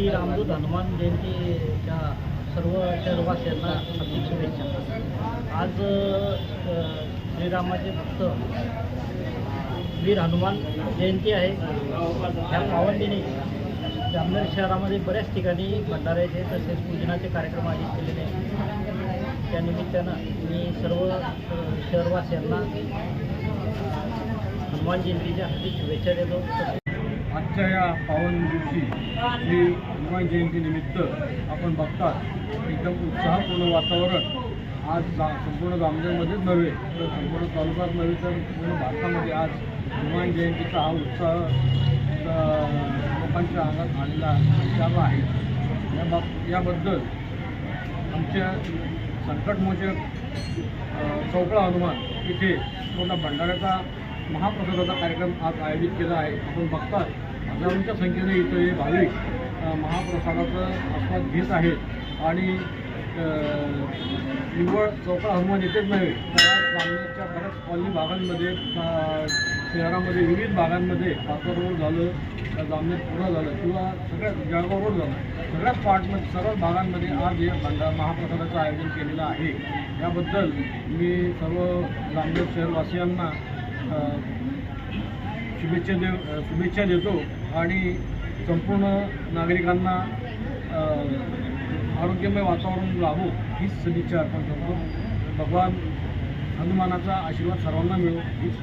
श्री रामदूत हनुमान जयंतीच्या सर्व शहरवासियांना हार्दिक शुभेच्छा. आज श्रीरामाचे भक्त वीर हनुमान जयंती आहे. ह्या पावन जामनेर शहरामध्ये बऱ्याच ठिकाणी भंडाऱ्याचे तसेच पूजनाचे कार्यक्रम आयोजित केलेले आहेत. त्यानिमित्तानं मी सर्व शहरवासियांना हनुमान जयंतीच्या हार्दिक शुभेच्छा देतो. तसेच आजच्या या पावन दिवशी श्री हनुमान जयंतीनिमित्त आपण बघतात एकदम उत्साहपूर्ण वातावरण. आज जा संपूर्ण जामनेरमध्येच नव्हे तर संपूर्ण तालुक्यात नव्हे तर पूर्ण भारतामध्ये आज हनुमान जयंतीचा हा उत्साह लोकांच्या अंगात आलेला विचारला आहे. या बाब याबद्दल आमच्या संकटमोचक चौकळा हनुमान इथे पूर्ण भंडाऱ्याचा महाप्रसादाचा कार्यक्रम आज आयोजित केला आहे. आपण बघतात हजारोंच्या संख्येने इथं हे भाविक महाप्रसादाचा आस्वाद घेत आहेत. आणि निव्वळ चौकळा हनुमान येतेच नव्हे तर जामनेरच्या बऱ्याच कॉलनी भागांमध्ये शहरामध्ये विविध भागांमध्ये पाचवा रोड झालं जामनेर पूर्ण झालं किंवा सगळ्यात जळगाव रोड झालं. सगळ्याच पार्टमध्ये सर्व भागांमध्ये आज हे भंडारा महाप्रसादाचं आयोजन केलेलं आहे. याबद्दल मी सर्व जामनेर शहरवासियांना शुभेच्छा देव शुभेच्छा देतो आणि संपूर्ण नागरिकांना आरोग्यमय वातावरण लाभो हीच सदिच्छा अर्पण करतो. भगवान हनुमानाचा आशीर्वाद सर्वांना मिळो हीच